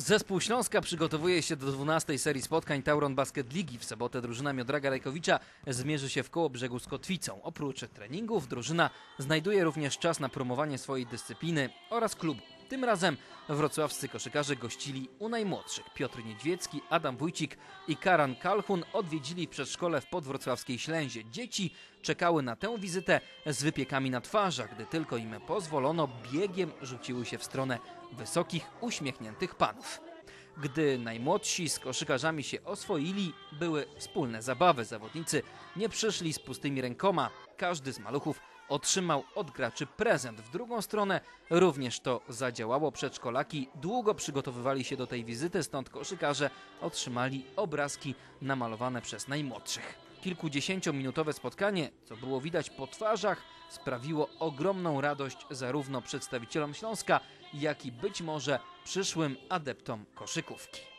Zespół Śląska przygotowuje się do 12 serii spotkań Tauron Basket Ligi. W sobotę drużyna Miodraga Rajkowicza zmierzy się w koło brzegu z Kotwicą. Oprócz treningów drużyna znajduje również czas na promowanie swojej dyscypliny oraz klubu. Tym razem wrocławscy koszykarze gościli u najmłodszych. Piotr Niedźwiecki, Adam Wójcik i Karan Kalhun odwiedzili przedszkole w podwrocławskiej Ślęzie. Dzieci czekały na tę wizytę z wypiekami na twarzach. Gdy tylko im pozwolono, biegiem rzuciły się w stronę wysokich, uśmiechniętych panów. Gdy najmłodsi z koszykarzami się oswoili, były wspólne zabawy. Zawodnicy nie przyszli z pustymi rękoma. Każdy z maluchów otrzymał od graczy prezent. W drugą stronę również to zadziałało. Przedszkolaki długo przygotowywali się do tej wizyty, stąd koszykarze otrzymali obrazki namalowane przez najmłodszych. Kilkudziesięciominutowe spotkanie, co było widać po twarzach, sprawiło ogromną radość zarówno przedstawicielom Śląska, jak i być może przyszłym adeptom koszykówki.